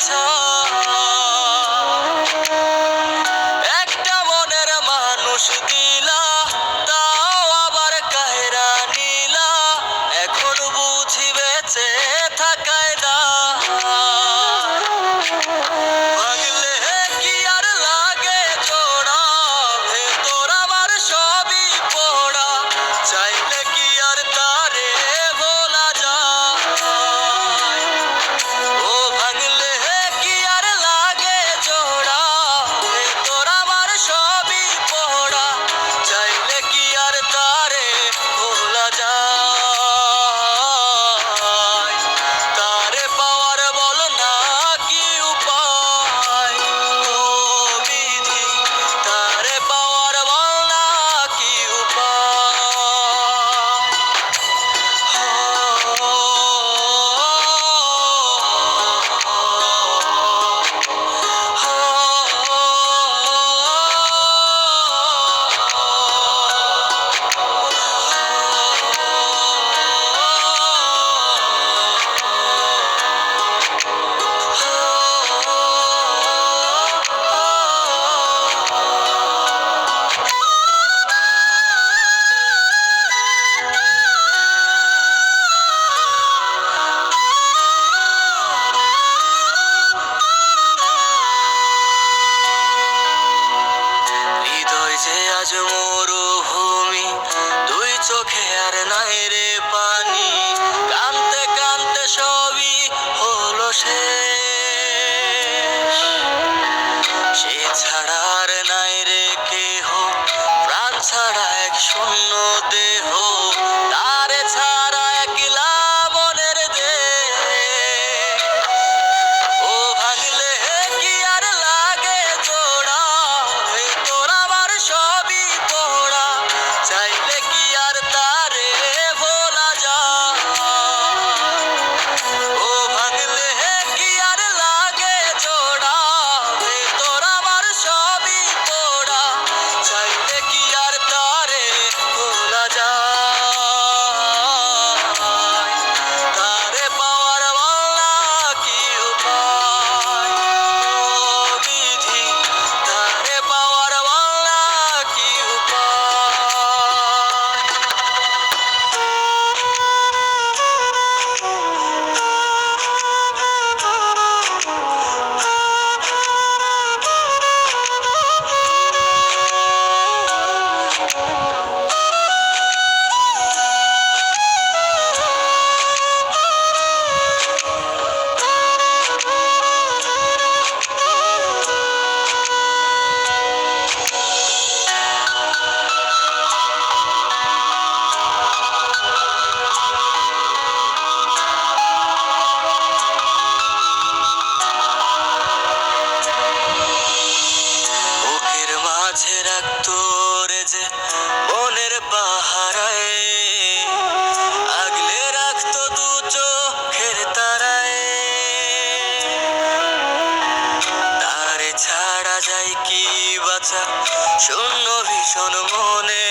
talk. মরুভূমি দুই চোখে আর নাই রে পানি। কানতে কানতে সবই হলো সে ছাড়া যায় কি বাঁচা? শূন্য ভীষণ মনে